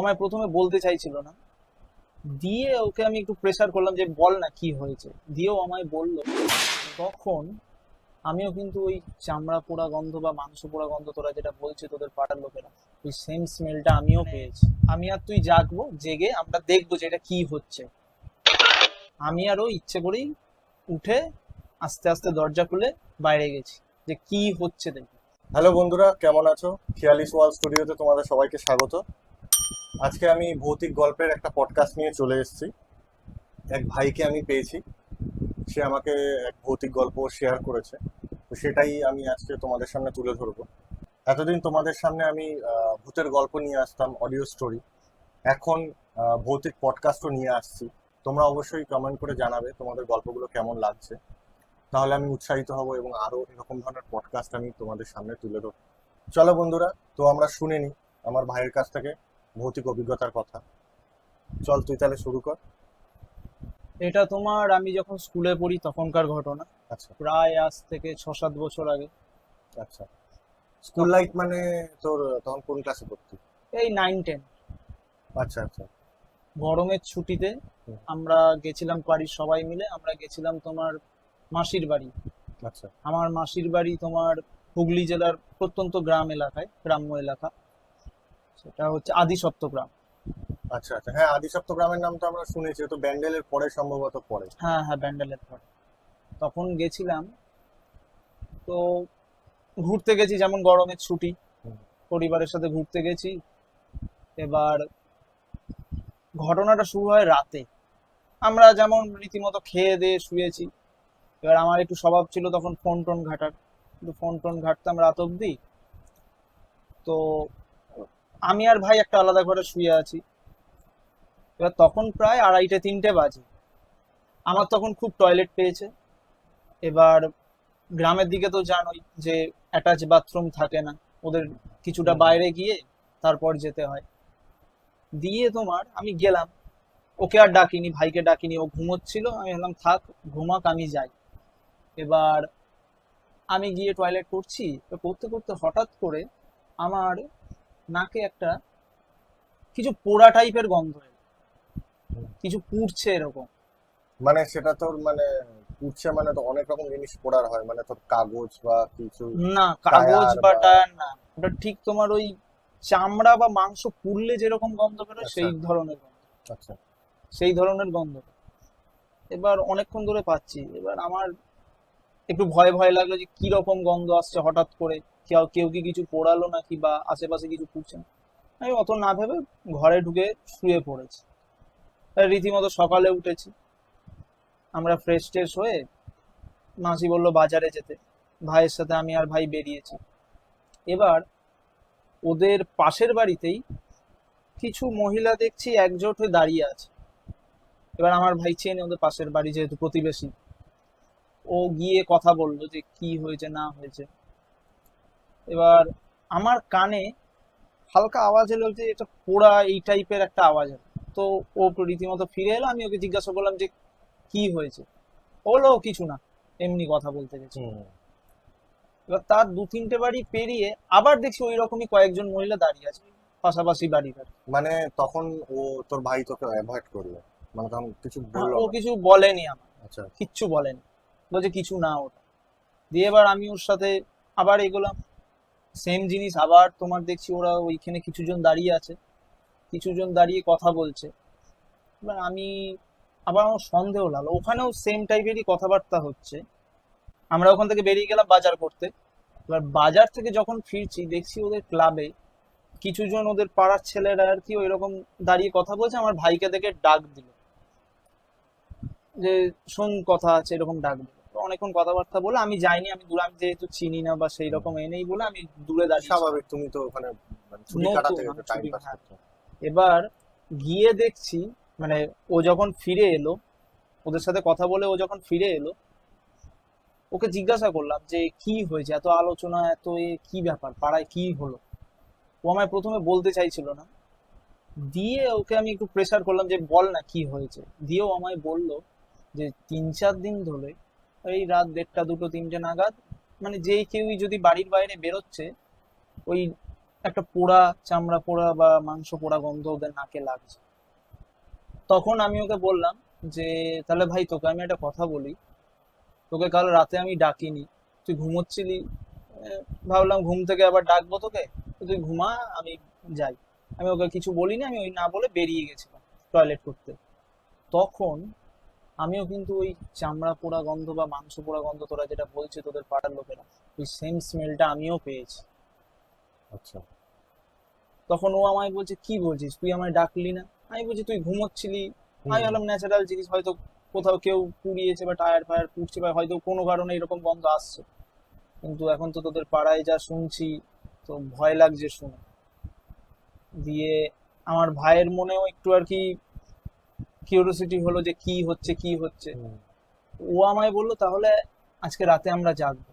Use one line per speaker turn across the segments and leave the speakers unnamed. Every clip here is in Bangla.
আমায় প্রথমে বলতে চাইছিল না। দিয়ে ওকে আমি একটু প্রেসার করলাম যে বল না কি হয়েছে। দিয়েও আমায় বলল তখন আমিও কিন্তু ওই চামড়া পোড়া গন্ধ বা মাংস পোড়া গন্ধ তোরা যেটা বলছে তোদের পাড়ার লোকেরা ওই সেম স্মেলটা আমিও পেয়েছি। আমি আর তুই জাগবো জেগে আমরা দেখব যে এটা কি হচ্ছে। আমি আরও ইচ্ছে করেই উঠে আস্তে আস্তে দরজা খুলে বাইরে গেছি যে কি হচ্ছে দেখি।
হ্যালো বন্ধুরা কেমন আছো? খেয়ালিস ওয়াল স্টুডিওতে তোমাদের সবাইকে স্বাগত। আজকে আমি ভৌতিক গল্পের একটা পডকাস্ট নিয়ে চলে এসেছি। এক ভাইকে আমি পেয়েছি। সে আমাকে এক ভৌতিক গল্প শেয়ার করেছে। তো সেটাই আমি আজকে তোমাদের সামনে তুলে ধরবো। এতদিন তোমাদের সামনে আমি ভূতের গল্প নিয়ে আসতাম অডিও স্টোরি এখন ভৌতিক পডকাস্টও নিয়ে আসছি। তোমরা অবশ্যই কমেন্ট করে জানাবে তোমাদের গল্পগুলো কেমন লাগছে। তাহলে আমি উৎসাহিত হব এবং আরও এরকম ধরনের পডকাস্ট আমি তোমাদের সামনে তুলে ধরবো। চলো বন্ধুরা, তো আমরা শুনে নিই আমার ভাইয়ের কাছ থেকে। ভৌতিক অভিজ্ঞতার কথা। চল তুই তাহলে শুরু কর।
এটা তোমার আমি যখন স্কুলে পড়ি তখনকার ঘটনা।
আচ্ছা।
প্রায় আজ থেকে ছ সাত বছর আগে।
আচ্ছা। স্কুল লাইফ মানে তোর তখন কোন ক্লাসে পড়তি?
এই নাইন টেন
আচ্ছা আচ্ছা।
গরমের ছুটিতে আমরা গেছিলাম বাড়ির সবাই মিলে আমরা গেছিলাম তোমার মাসির বাড়ি।
আচ্ছা।
আমার মাসির বাড়ি তোমার হুগলি জেলার প্রত্যন্ত গ্রাম এলাকায় গ্রাম্য এলাকা। সেটা হচ্ছে আদি সপ্তগ্রাম
আচ্ছা আচ্ছা। হ্যাঁ আদিসপ্ত গ্রামের নাম তো আমরা শুনেছি তো ব্যান্ডেলের পরে সম্ভবত পরে
হ্যাঁ হ্যাঁ ব্যান্ডেলের পরে। তখন গেছিলাম তো ঘুরতে গেছি যেমন গরমের ছুটি পরিবারের সাথে ঘুরতে গেছি। এবার ঘটনাটা শুরু হয় রাতে। আমরা যেমন রীতিমতো খেয়ে দিয়ে শুয়েছি এবার আমার একটু স্বভাব ছিল তখন ফোন টোন ঘাটার। একটু ফোন টোন ঘাটতাম রাত অবধি। তো আমি আর ভাই একটা আলাদা ঘরে শুয়ে আছি। এবার তখন প্রায় আড়াইটে তিনটে বাজে। আমার তখন খুব টয়লেট পেয়েছে। এবার গ্রামের দিকে তো জানোই যে অ্যাটাচ বাথরুম থাকে না। ওদের কিছুটা বাইরে গিয়ে তারপর যেতে হয়। দিয়ে তোমার আমি গেলাম। ওকে আর ডাকিনি ভাইকে ডাকিনি। ও ঘুমোচ্ছিল। আমি বললাম থাক ঘুমাক আমি যাই। এবার আমি গিয়ে টয়লেট করছি। করতে করতে হঠাৎ করে আমার নাকে একটা কিছু পোড়া টাইপের গন্ধ এলো। কিছু পুড়ছে এরকম।
মানে সেটা তোর মানে উঠছে মানে তো অনেক রকম জিনিস পড়ার হয় মানে তোর কাগজ বা কিছু
না কাগজ বা
বা-
টায়ার না। ওটা ঠিক তোমার ওই চামড়া বা মাংস পুড়লে যেরকম গন্ধ বেরোয়
আচ্ছা।
সেই ধরনের গন্ধ।
আচ্ছা।
সেই ধরনের গন্ধ। এবার অনেকক্ষণ ধরে পাচ্ছি। এবার আমার একটু ভয় ভয় লাগল যে কি রকম গন্ধ আসছে হঠাৎ করে। কেউ কেউ কি কিছু পোড়ালো নাকি বা আশেপাশে কিছু পুড়ছে না? আমি অত না ভেবে ঘরে ঢুকে শুয়ে পড়েছি। রীতিমতো সকালে উঠেছি। আমরা ফ্রেশ ট্রেশ হয়ে মাসি বলল, বাজারে যেতে। ভাইয়ের সাথে আমি আর ভাই বেরিয়েছি। এবার ওদের পাশের বাড়িতেই কিছু মহিলা দেখছি একজোট হয়ে দাঁড়িয়ে আছে। এবার আমার ভাই চেনে ওদের পাশের বাড়ি যেহেতু প্রতিবেশী। ও গিয়ে কথা বলল যে কি হয়েছে, না হয়েছে। এবার আমার কানে হালকা আওয়াজ এলো যে এটা পোড়া এই টাইপের একটা আওয়াজ এলো। তো ও রীতিমতো ফিরে এলো আমি ওকে জিজ্ঞাসা করলাম যে কি হয়েছে? ও বলল "ও কিছু না এমনি কথা বলতে গেছে। এবার তার দু তিনটে বাড়ি পেরিয়ে আবার দেখছি ওই রকমই কয়েকজন মহিলা দাঁড়িয়ে আছে পাশাপাশি বাড়ির
মানে তখন ও তোর ভাই তোকে অ্যাভয়েড করল? মানে তখন কিছু বলল
ও কিছু বলেনি আমার
আচ্ছা।
কিচ্ছু বলেনি। বলছে কিছু না ওটা। দিয়ে এবার আমি ওর সাথে আবার এগোলাম। সেম জিনিস আবার তোমার দেখছি ওরা ওইখানে কিছুজন দাঁড়িয়ে আছে, কিছুজন দাঁড়িয়ে কথা বলছে। এবার আমি, আবার আমার সন্দেহ লাগল, ওখানেও সেম টাইপেরই কথাবার্তা হচ্ছে। আমরা ওখান থেকে বেরিয়ে গেলাম বাজার করতে। এবার বাজার থেকে যখন ফিরছি, দেখছি ওদের ক্লাবে কিছুজন ওদের পাড়ার ছেলেরা আর কি ওই রকম দাঁড়িয়ে কথা বলছে, আমার ভাইকে দেখে ডাক দিল। যে, শোন, কথা আছে, এরকম ডাক দিল। অনেকক্ষণ কথাবার্তা বলে আমি যাইনি আমি দূরে আমি যেহেতু চিনি না বা সেই রকম এ নেই বলে আমি দূরে দাঁড়িয়ে
স্বাভাবিক তুমি তো ওখানে মানে ছুটি কাটাতে টাইম পাস
এবার গিয়ে দেখছি মানে ও যখন ফিরে এলো ওদের সাথে কথা বলে ও যখন ফিরে এলো ওকে জিজ্ঞাসা করলাম যে কি হয়েছে? এত আলোচনা এত এ কি ব্যাপার? পাড়ায় কি হলো? ও আমায় প্রথমে বলতে চাইছিল না। দিয়ে ওকে আমি একটু প্রেশার করলাম যে বল না কি হয়েছে? দিয়েও আমায় বলল যে তিন চার দিন ধরে এই রাত দেড়টা, দুটো, তিনটে নাগাদ। মানে যেই কেউই যদি বাড়ির বাইরে বেরোচ্ছে, ওই একটা পোড়া, চামড়া পোড়া বা মাংস পোড়া গন্ধ ওদের নাকে লাগছে। তখন আমি ওকে বললাম যে, তাহলে ভাই তোকে আমি একটা কথা বলি। তোকে কাল রাতে আমি ডাকিনি। তুই ঘুমোচ্ছিলি? ভাবলাম ঘুম থেকে আবার ডাকবো তোকে। তুই ঘুমা, আমি যাই। আমি ওকে কিছু বলিনি, আমি ওই না বলে বেরিয়ে গেছিলাম টয়লেট করতে। তখন আমিও কিন্তু ওই চামড়া পোড়া গন্ধ বা মাংস পোড়া গন্ধ তোরা যেটা বলছে তোদের পাড়ার লোকেরা ওই সেম স্মেলটা আমিও পেয়েছি।
আচ্ছা।
তখন ও আমায় বলছে কি বলছিস? তুই আমায় ডাকলি না? আমি বলছি তুই ঘুমোচ্ছিলি? আমি ভাবলাম ন্যাচারাল জিনিস হয়তো কোথাও কেউ পুড়িয়েছে বা টায়ার ফায়ার পুড়ছে বা হয়তো কোনো কারণে এরকম গন্ধ আসছে। কিন্তু এখন তো তোদের পাড়ায় যা শুনছি তো ভয় লাগছে শুনে। দিয়ে আমার ভাইয়ের মনেও একটু আর কি কিউরিওসিটি হলো যে কি হচ্ছে কি হচ্ছে। ও আমায় বলল তাহলে আজকে রাতে আমরা জাগবো।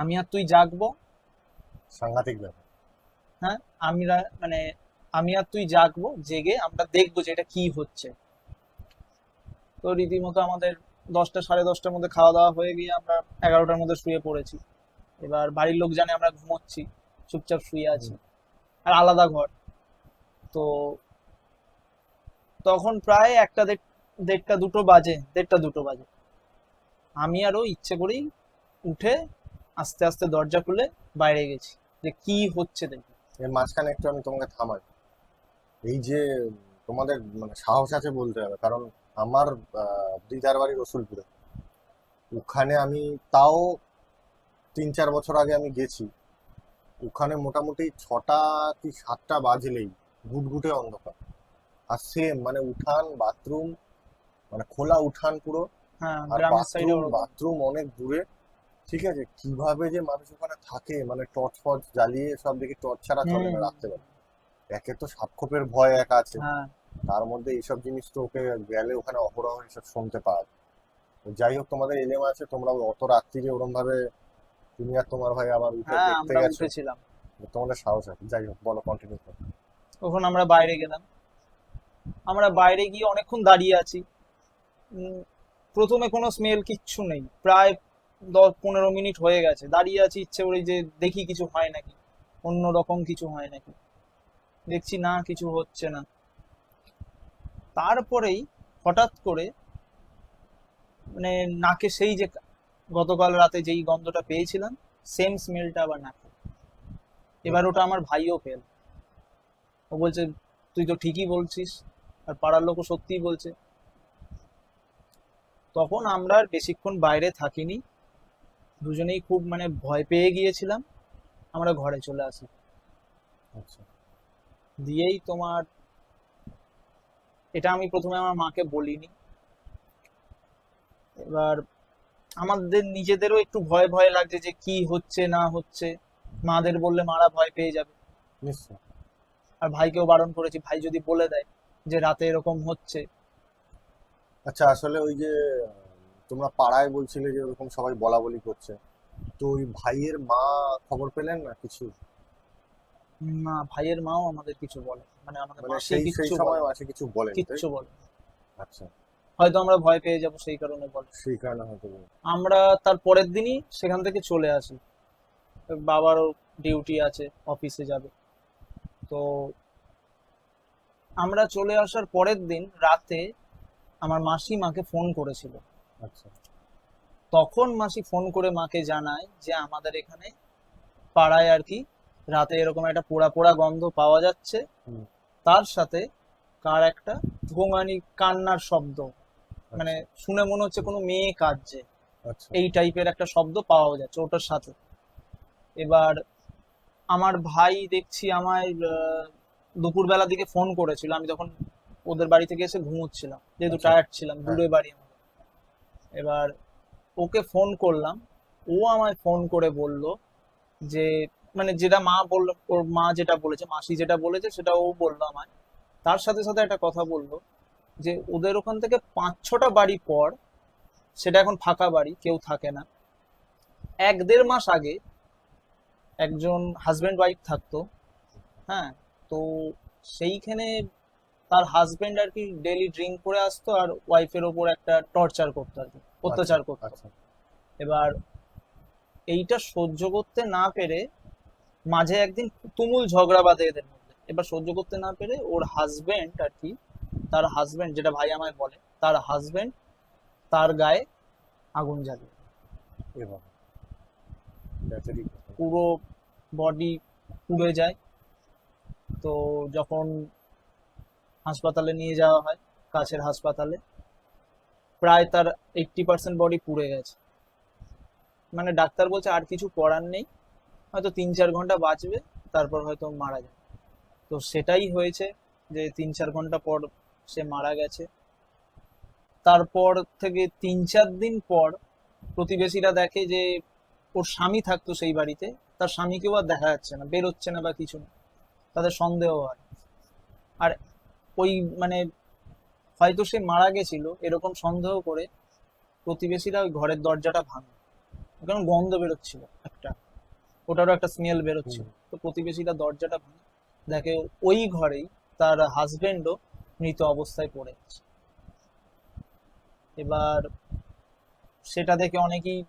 আমি আর তুই জাগবো?
সাংঘাতিক ব্যাপার।
হ্যাঁ আমরা মানে আমি আর তুই জাগবো জেগে আমরা দেখব যে এটা কি হচ্ছে। তো রীতিমতো আমাদের দশটা সাড়ে দশটার মধ্যে খাওয়া দাওয়া হয়ে গিয়ে আমরা এগারোটার মধ্যে শুয়ে পড়েছি। এবার বাড়ির লোক জানে আমরা ঘুমোচ্ছি চুপচাপ শুয়ে আছি। আর আলাদা ঘর। তো তখন প্রায় একটা দেড়- দেড়টা দুটো বাজে, দেড়টা দুটো বাজে। আমি আরও ইচ্ছে করেই উঠে আস্তে আস্তে দরজা খুলে বাইরে গেছি, যে কি হচ্ছে দেখি
এর মাঝখানে একটু আমি তোমাকে থামাই। এই যে তোমাদের মানে সাহস আছে বলতে হবে, কারণ আমার দিদার বাড়ি রসুলপুরে। ওখানে আমি তাও তিন চার বছর আগে আমি গেছি। ওখানে মোটামুটি ছটা কি সাতটা বাজলেই, গুটগুটে অন্ধকার। আর সেম মানে উঠান বাথরুম মানে খোলা উঠান পুরো।
হ্যাঁ
আর বাথরুম বাথরুম অনেক দূরে। ঠিক আছে? কীভাবে যে মানুষ ওখানে থাকে মানে টর্চ ফর্চ জ্বালিয়ে সব দিকে টর্চ ছাড়া চলে না। রাত্রেবেলা। একে তো সাপখোপের ভয় এক আছে।
হ্যাঁ।
তার মধ্যে এইসব জিনিস তো ওকে গেলে ওখানে অপরাহ এসব শুনতে পাওয়া যায়। যাই হোক তোমাদের এলেম আছে তোমরা অত রাত্রিরে ওরম ভাবে তুমি আর তোমার ভাই আবার উঠে
হ্যাঁ
দেখতে গেছো। তোমাদের সাহস আছে। যাই হোক বলো কন্টিনিউ করো।
তখন আমরা বাইরে গেলাম। আমরা বাইরে গিয়ে অনেকক্ষণ দাঁড়িয়ে আছি। প্রথমে কোনো স্মেল কিচ্ছু নেই। প্রায় দশ পনেরো মিনিট হয়ে গেছে। দাঁড়িয়ে আছি, ইচ্ছে করে যে দেখি কিছু হয় নাকি। অন্য রকম কিছু হয় নাকি। দেখছি না, কিছু হচ্ছে না। তারপরেই হঠাৎ করে মানে নাকে সেই যে গতকাল রাতে যেই গন্ধটা পেয়েছিলাম সেম স্মেলটা আবার নাকে। এবার ওটা আমার ভাইও পেল ও বলছে, তুই তো ঠিকই বলছিস। আর পাড়ার লোকও সত্যিই বলছে। তখন আমরা আর বেশিক্ষণ বাইরে থাকিনি। দুজনেই খুব মানে ভয় পেয়ে গিয়েছিলাম। আমরা ঘরে চলে আসি।
আচ্ছা।
দিয়েই তোমার এটা আমি প্রথমে আমার মাকে বলিনি। এবার আমাদের নিজেদেরও একটু ভয় ভয় লাগছে যে কি হচ্ছে না হচ্ছে। মাদের বললে মারা ভয় পেয়ে যাবে।
নিশ্চয়
আর ভাইকেও বারণ করেছি ভাই যদি বলে দেয়। যে রাতে এরকম হচ্ছে।
আচ্ছা আসলে ওই যে তোমরা পাড়ায় বলছিলে যে ওরকম সবাই বলা বলি করছে। তো ওই ভাইয়ের মা খবর পেলেন না কিছু?
না ভাইয়ের মাও আমাদের কিছু বলে মানে আমাদের
মানে
মাসি কিচ্ছু
সময়
বলে
মাসে কিছু বলেন
কিচ্ছু বলে
আচ্ছা।
হয়তো আমরা ভয় পেয়ে যাব সেই কারণে বলে
সেই কারণে হয়তো
আমরা তার পরের দিনই সেখান থেকে চলে আসি। বাবারও ডিউটি আছে অফিসে যাবে। তো আমরা চলে আসার পরের দিন রাতে আমার মাসি মাকে ফোন করেছিল।
আচ্ছা।
তখন মাসি ফোন করে মাকে জানায় যে আমাদের এখানে পাড়ায় আর কি রাতে এরকম একটা পোড়া পোড়া গন্ধ পাওয়া যাচ্ছে। তার সাথে কার একটা গোঙানি কান্নার শব্দ। মানে শুনে মনে হচ্ছে কোনো মেয়ে কাঁদছে।
আচ্ছা।
এই টাইপের একটা শব্দ পাওয়া যাচ্ছে ওটার সাথে। এবার আমার ভাই দেখছি আমায় দুপুরবেলার দিকে ফোন করেছিল। আমি তখন ওদের বাড়ি থেকে এসে ঘুমোচ্ছিলাম। যেহেতু
আচ্ছা।
টায়ার্ড ছিলাম
হ্যাঁ।
দূরে বাড়ি আমাদের এবার ওকে ফোন করলাম। ও আমায় ফোন করে বলল যে মানে যেটা মা বলল ওর মা যেটা বলেছে মাসি যেটা বলেছে সেটা ও বলল আমায়। তার সাথে সাথে একটা কথা বলল যে ওদের ওখান থেকে পাঁচ ছটা বাড়ি পর সেটা এখন ফাঁকা বাড়ি কেউ থাকে না। এক দেড় মাস আগে একজন হাজবেন্ড ওয়াইফ থাকতো হ্যাঁ? তো সেইখানে তার হাজবেন্ড আর কি ডেলি ড্রিঙ্ক করে আসতো আর ওয়াইফের ওপর একটা টর্চার করতো আর কি অত্যাচার করতো।
আচ্ছা।
এবার এইটা সহ্য করতে না পেরে মাঝে একদিন তুমুল ঝগড়া বাঁধে এদের মধ্যে। এবার সহ্য করতে না পেরে ওর হাজবেন্ড আর কি তার হাজবেন্ড যেটা ভাই আমায় বলে তার হাজবেন্ড তার গায়ে আগুন জ্বালিয়ে পুরো বডি পুড়ে যায়। তো যখন হাসপাতালে নিয়ে যাওয়া হয়, কাছের হাসপাতালে, প্রায় তার এইট্টি পার্সেন্ট বডি পুড়ে গেছে। মানে ডাক্তার বলছে, আর কিছু করার নেই। হয়তো তিন চার ঘণ্টা বাঁচবে, তারপর হয়তো মারা যাবে। তো সেটাই হয়েছে যে তিন চার ঘণ্টা পর সে মারা গেছে। তারপর থেকে তিন চার দিন পর প্রতিবেশীরা দেখে যে ওর স্বামী থাকতো সেই বাড়িতে, তার স্বামীকেও আর দেখা যাচ্ছে না, বেরোচ্ছে না বা কিছু না। তাদের সন্দেহ হয়। আর ওই মানে হয়তো সে মারা গেছিল এরকম সন্দেহ করে প্রতিবেশীরা ওই ঘরের দরজাটা ভাঙে। কারণ গন্ধ বেরোচ্ছিল একটা ওটারও একটা স্মেল বেরোচ্ছিল। তো প্রতিবেশীরা দরজাটা ভাঙে। দেখে ওই ঘরেই তার হাজবেন্ডও মৃত অবস্থায় পড়ে আছে। এবার সেটা দেখে অনেকেই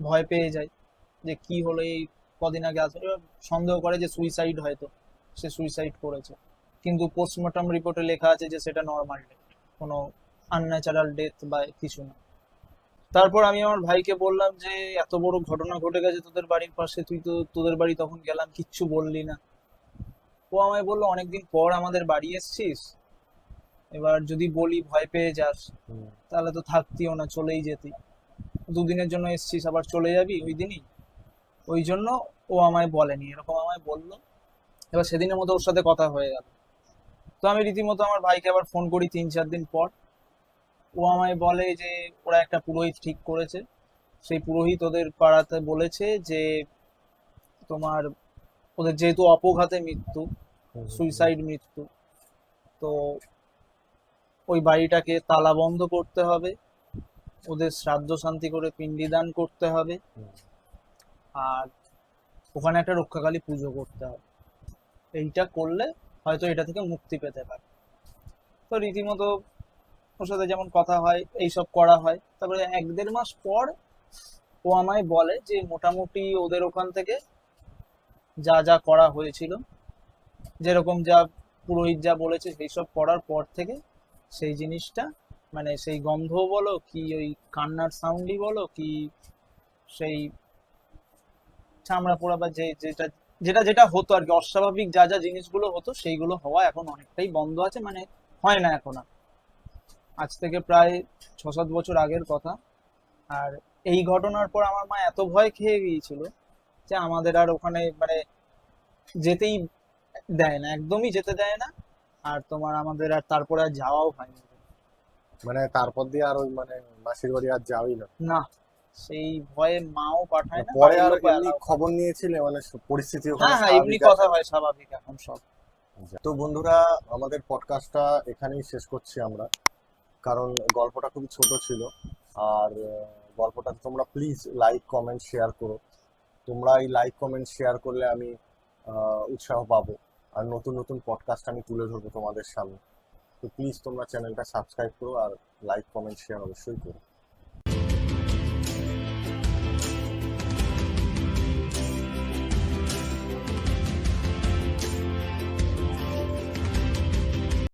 ভয় পেয়ে যায় যে কি হলো এই কদিন আগে আসবে এবার সন্দেহ করে যে সুইসাইড হয়তো। সে সুইসাইড করেছে। কিন্তু পোস্টমর্টম রিপোর্টে লেখা আছে যে সেটা নর্মাল ডেথ কোনো আনন্যাচারাল ডেথ বা কিছু না। তারপর আমি আমার ভাইকে বললাম যে এত বড় ঘটনা ঘটে গেছে তোদের বাড়ির পাশে তুই তো তোদের বাড়ি তখন গেলাম কিচ্ছু বললি না। ও আমায় বলল অনেকদিন পর আমাদের বাড়ি এসছিস এবার যদি বলি ভয় পেয়ে যাস তাহলে তো থাকতিও না চলেই যেতি। দুদিনের জন্য এসছিস আবার চলে যাবি ওই দিনই? ওই জন্য ও আমায় বলেনি এরকম আমায় বলল। এবার সেদিনের মতো ওর সাথে কথা হয়ে গেল। তো আমি রীতিমতো আমার ভাইকে আবার ফোন করি তিন চার দিন পর। ও আমায় বলে যে ওরা একটা পুরোহিত ঠিক করেছে। সেই পুরোহিত ওদের পাড়াতে বলেছে যে তোমার ওদের যেহেতু অপঘাতে মৃত্যু সুইসাইড মৃত্যু তো ওই বাড়িটাকে তালা বন্ধ করতে হবে। ওদের শ্রাদ্ধ শান্তি করে পিণ্ডিদান করতে হবে। আর ওখানে একটা রক্ষাকালী পুজো করতে হবে। এইটা করলে হয়তো এটা থেকে মুক্তি পেতে পারে। তো রীতিমতো ওর সাথে যেমন কথা হয়, এইসব করা হয়। তারপরে এক দেড় মাস পর ও আমায় বলে যে মোটামুটি ওদের ওখান থেকে যা যা করা হয়েছিল, যেরকম যা পুরোহিত যা বলেছে সেই সব করার পর থেকে সেই জিনিসটা মানে সেই গন্ধ বলো কি ওই কান্নার সাউন্ডই বলো কি সেই চামড়া পোড়া বা যে যেটা যেটা যেটা হতো আর কি অস্বাভাবিক যা যা জিনিসগুলো হতো সেইগুলো হওয়া এখন অনেকটাই বন্ধ আছে মানে হয় না এখন আর। আজ থেকে প্রায় ছ সাত বছর আগের কথা। আর এই ঘটনার পর আমার মা এত ভয় খেয়ে গিয়েছিল যে আমাদের আর ওখানে মানে যেতেই দেয় না একদমই যেতে দেয় না। আর তোমার আমাদের আর তারপরে আর যাওয়াও হয়নি।
মানে তারপর দিয়ে আর ওই মানে মাসির বাড়ি আর যাওই না?
না সেই ভয়ে মাও পাঠায় না
পরে আর এমনি খবর নিয়েছিলে মানে পরিস্থিতি ওখানে
হ্যাঁ হ্যাঁ এমনি কথা হয় স্বাভাবিক এখন সব।
তো বন্ধুরা আমাদের পডকাস্টটা এখানেই শেষ করছি আমরা। কারণ গল্পটা খুবই ছোট ছিল। আর গল্পটা তোমরা প্লিজ লাইক কমেন্ট শেয়ার করো। তোমরা এই লাইক কমেন্ট শেয়ার করলে আমি উৎসাহ পাবো। আর নতুন নতুন পডকাস্ট আমি তুলে ধরবো তোমাদের সামনে। তো প্লিজ তোমরা চ্যানেলটা সাবস্ক্রাইব করো আর লাইক কমেন্ট শেয়ার অবশ্যই করো।